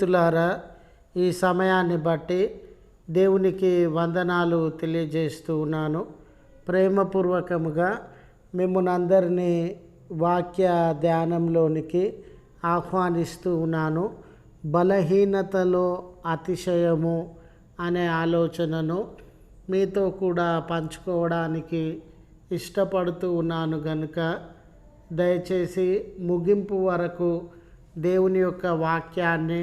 స్నేహితులారా ఈ సమయాన్ని బట్టి దేవునికి వందనాలు తెలియజేస్తూ ఉన్నాను. ప్రేమపూర్వకముగా మిమ్మల్ని అందరినీ వాక్య ధ్యానంలోనికి ఆహ్వానిస్తూ ఉన్నాను. బలహీనతలో అతిశయము అనే ఆలోచనను మీతో కూడా పంచుకోవడానికి ఇష్టపడుతూ ఉన్నాను కనుక దయచేసి ముగింపు వరకు దేవుని యొక్క వాక్యాన్ని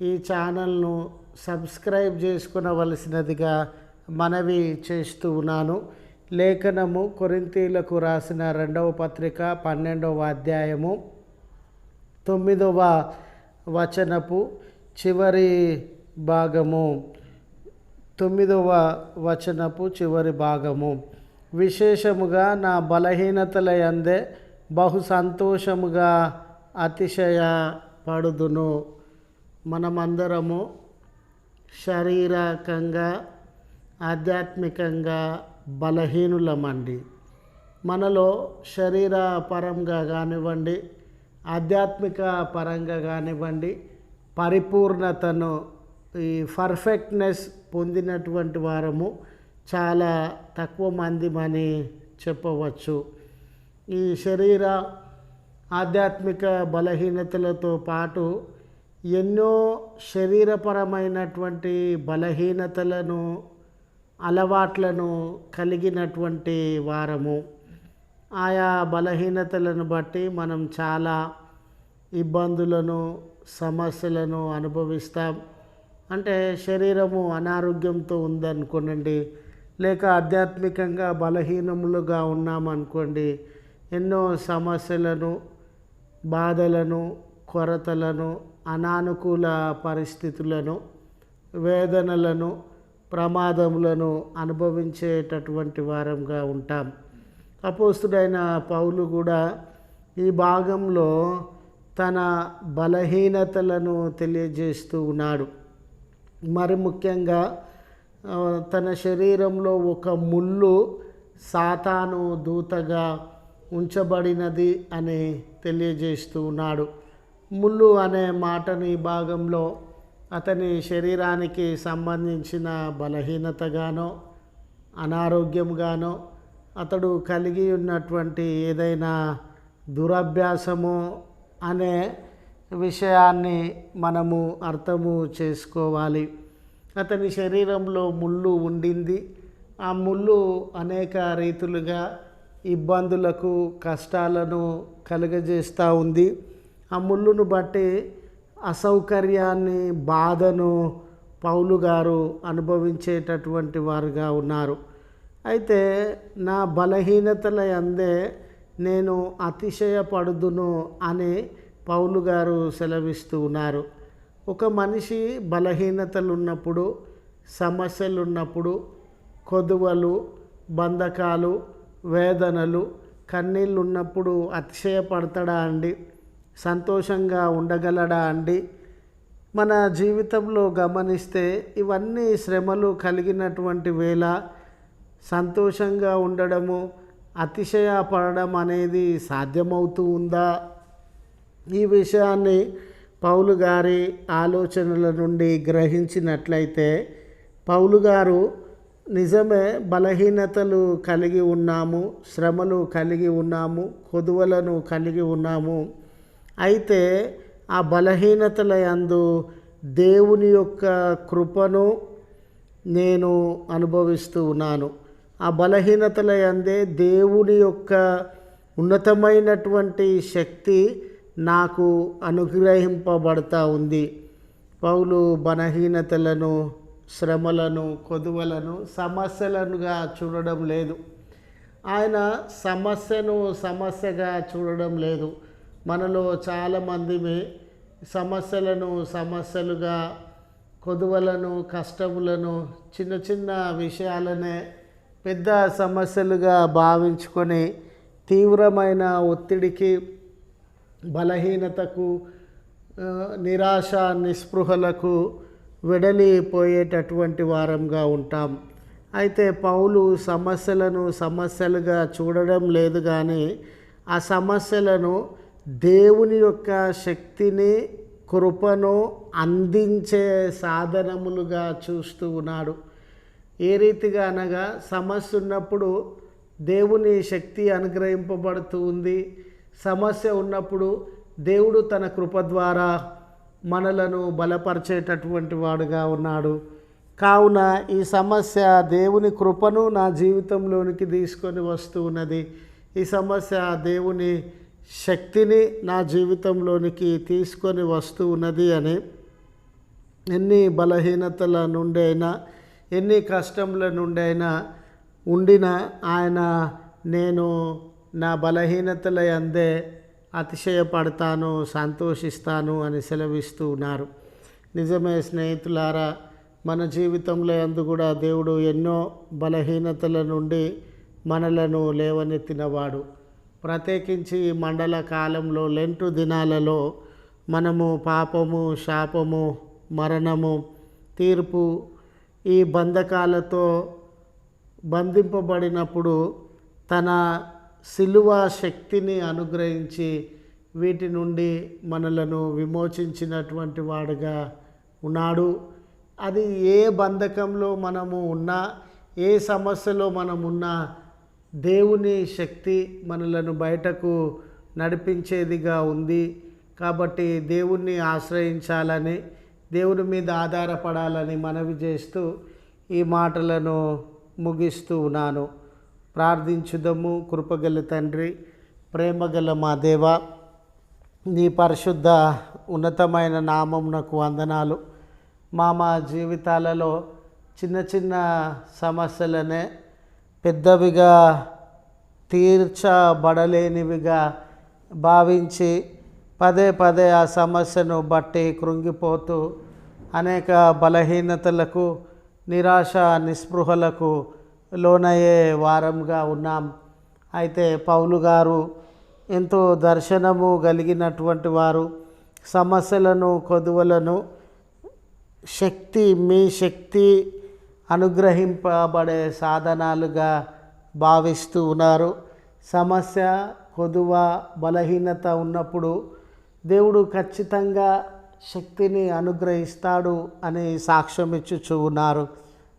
ఈ ఛానల్ను సబ్స్క్రైబ్ చేసుకునవలసినదిగా మనవి చేస్తూ ఉన్నాను. లేఖనము కొరింతీలకు రాసిన రెండవ పత్రిక పన్నెండవ అధ్యాయము తొమ్మిదవ వచనపు చివరి భాగము తొమ్మిదవ వచనపు చివరి భాగము. విశేషముగా నా బలహీనతల యందే బహు సంతోషముగా అతిశయ పడుదును మనమందరము శారీరకంగా ఆధ్యాత్మికంగా బలహీనులమండి. మనలో శరీర పరంగా కానివ్వండి ఆధ్యాత్మిక పరంగా కానివ్వండి పరిపూర్ణతను ఈ పర్ఫెక్ట్నెస్ పొందినటువంటి వారము చాలా తక్కువ మందిమని చెప్పవచ్చు. ఈ శరీర ఆధ్యాత్మిక బలహీనతలతో పాటు ఎన్నో శరీరపరమైనటువంటి బలహీనతలను అలవాట్లను కలిగినటువంటి వారము. ఆయా బలహీనతలను బట్టి మనం చాలా ఇబ్బందులను సమస్యలను అనుభవిస్తాం. అంటే శరీరము అనారోగ్యంతో ఉందనుకోనండి లేక ఆధ్యాత్మికంగా బలహీనములుగా ఉన్నామనుకోండి ఎన్నో సమస్యలను బాధలను కొరతలను అనానుకూల పరిస్థితులను వేదనలను ప్రమాదములను అనుభవించేటటువంటి వారంగా ఉంటాం. అపోస్తుడైన పౌలు కూడా ఈ భాగంలో తన బలహీనతలను తెలియజేస్తూ ఉన్నాడు. మరి ముఖ్యంగా తన శరీరంలో ఒక ముళ్ళు సాతాను దూతగా ఉంచబడినది అని తెలియజేస్తూ ఉన్నాడు. ముళ్ళు అనే మాటని భాగంలో అతని శరీరానికి సంబంధించిన బలహీనతగానో అనారోగ్యంగానో అతడు కలిగి ఉన్నటువంటి ఏదైనా దురభ్యాసము అనే విషయాన్ని మనము అర్థము చేసుకోవాలి. అతని శరీరంలో ముళ్ళు ఉండింది. ఆ ముళ్ళు అనేక రీతులుగా ఇబ్బందులకు కష్టాలను కలుగజేస్తూ ఉంది. ఆ ముళ్ళును బట్టి అసౌకర్యాన్ని బాధను పౌలు గారు అనుభవించేటటువంటి వారుగా ఉన్నారు. అయితే నా బలహీనతల అందే నేను అతిశయపడుదును అని పౌలు గారు సెలవిస్తూ ఉన్నారు. ఒక మనిషి బలహీనతలు ఉన్నప్పుడు సమస్యలు ఉన్నప్పుడు కొదువలు బంధకాలు వేదనలు కన్నీళ్ళు ఉన్నప్పుడు అతిశయపడతాడా అండి? సంతోషంగా ఉండగలడా అండి? మన జీవితంలో గమనిస్తే ఇవన్నీ శ్రమలు కలిగినటువంటి వేళ సంతోషంగా ఉండడము అతిశయపడడం అనేది సాధ్యమవుతూ ఉందా? ఈ విషయాన్ని పౌలు గారి ఆలోచనల నుండి గ్రహించినట్లయితే పౌలు గారు నిజమే బలహీనతలు కలిగి ఉన్నాము శ్రమలు కలిగి ఉన్నాము కొదువలను కలిగి ఉన్నాము. అయితే ఆ బలహీనతల యందు దేవుని యొక్క కృపను నేను అనుభవిస్తూ ఉన్నాను. ఆ బలహీనతల యందే దేవుని యొక్క ఉన్నతమైనటువంటి శక్తి నాకు అనుగ్రహింపబడతా ఉంది. పౌలు బలహీనతలను శ్రమలను కొదువలను సమస్యలనుగా చూడడం లేదు. ఆయన సమస్యను సమస్యగా చూడడం లేదు. మనలో చాలామంది సమస్యలను సమస్యలుగా కొదువలను కష్టములను చిన్న చిన్న విషయాలనే పెద్ద సమస్యలుగా భావించుకొని తీవ్రమైన ఒత్తిడికి బలహీనతకు నిరాశ నిస్పృహలకు వెడలిపోయేటటువంటి వారంగా ఉంటాం. అయితే పౌలు సమస్యలను సమస్యలుగా చూడడం లేదు కానీ ఆ సమస్యలను దేవుని యొక్క శక్తిని కృపను అందించే సాధనములుగా చూస్తూ ఉన్నాడు. ఏ రీతిగా అనగా సమస్య ఉన్నప్పుడు దేవుని శక్తి అనుగ్రహింపబడుతూ ఉంది. సమస్య ఉన్నప్పుడు దేవుడు తన కృప ద్వారా మనలను బలపరిచేటటువంటి వాడుగా ఉన్నాడు. కావున ఈ సమస్య దేవుని కృపను నా జీవితంలోనికి తీసుకొని వస్తూ ఉన్నది. ఈ సమస్య దేవుని శక్తిని నా జీవితంలోనికి తీసుకొని వస్తూ ఉన్నది అని ఎన్ని బలహీనతల నుండి అయినా ఎన్ని కష్టముల నుండి అయినా ఉండిన ఆయన నేను నా బలహీనతల అందే అతిశయపడతాను సంతోషిస్తాను అని సెలవిస్తూ ఉన్నారు. నిజమే స్నేహితులారా మన జీవితంలో అందు కూడా దేవుడు ఎన్నో బలహీనతల నుండి మనలను లేవనెత్తినవాడు. ప్రత్యేకించి ఈ మండల కాలంలో లెంటు దినాలలో మనము పాపము శాపము మరణము తీర్పు ఈ బంధకాలతో బంధింపబడినప్పుడు తన శిలువ శక్తిని అనుగ్రహించి వీటి నుండి మనలను విమోచించినటువంటి వాడుగా ఉన్నాడు. అది ఏ బంధకంలో మనము ఉన్నా ఏ సమస్యలో మనమున్నా ఉన్నా దేవుని శక్తి మనలను బయటకు నడిపించేదిగా ఉంది. కాబట్టి దేవుణ్ణి ఆశ్రయించాలని దేవుని మీద ఆధారపడాలని మనవి చేస్తూ ఈ మాటలను ముగిస్తూ ఉన్నాను. ప్రార్థించుదము. కృపగల తండ్రి ప్రేమగల మా దేవ నీ పరిశుద్ధ ఉన్నతమైన నామమునకు వందనాలు. మా మా జీవితాలలో చిన్న చిన్న సమస్యలనే పెద్దవిగా తీర్చబడలేనివిగా భావించి పదే పదే ఆ సమస్యను బట్టి కృంగిపోతూ అనేక బలహీనతలకు నిరాశ నిస్పృహలకు లోనయ్యే వారంగా ఉన్నాం. అయితే పౌలు గారు ఎంతో దర్శనము కలిగినటువంటి వారు. సమస్యలను కొదువలను శక్తి మీ శక్తి అనుగ్రహింపబడే సాధనాలుగా భావిస్తూ ఉన్నారు. సమస్య కొదువ బలహీనత ఉన్నప్పుడు దేవుడు ఖచ్చితంగా శక్తిని అనుగ్రహిస్తాడు అని సాక్ష్యం ఇచ్చుచూ ఉన్నారు.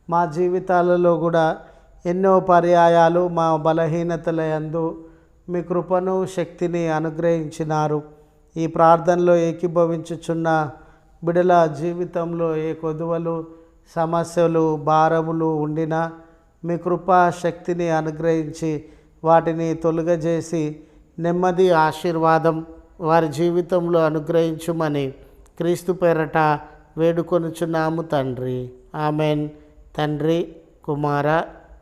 మా జీవితాలలో కూడా ఎన్నో పర్యాయాలు మా బలహీనతల యందు మీ కృపను శక్తిని అనుగ్రహించినారు. ఈ ప్రార్థనలో ఏకీభవించుచున్న బిడల జీవితంలో ఏ కొదువలు సమస్యలు భారములు ఉండినా మీ కృపా శక్తిని అనుగ్రహించి వాటిని తొలగజేసి నెమ్మది ఆశీర్వాదం వారి జీవితంలో అనుగ్రహించుమని క్రీస్తు పేరట వేడుకొనుచున్నాము తండ్రి. ఆమెన్. తండ్రి కుమార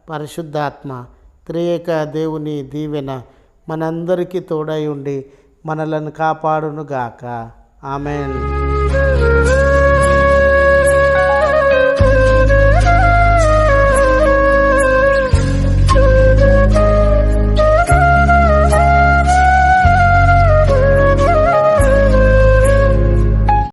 పరిశుద్ధాత్మ త్రియేక దేవుని దీవెన మనందరికీ తోడై ఉండి మనలను కాపాడునుగాక. ఆమెన్.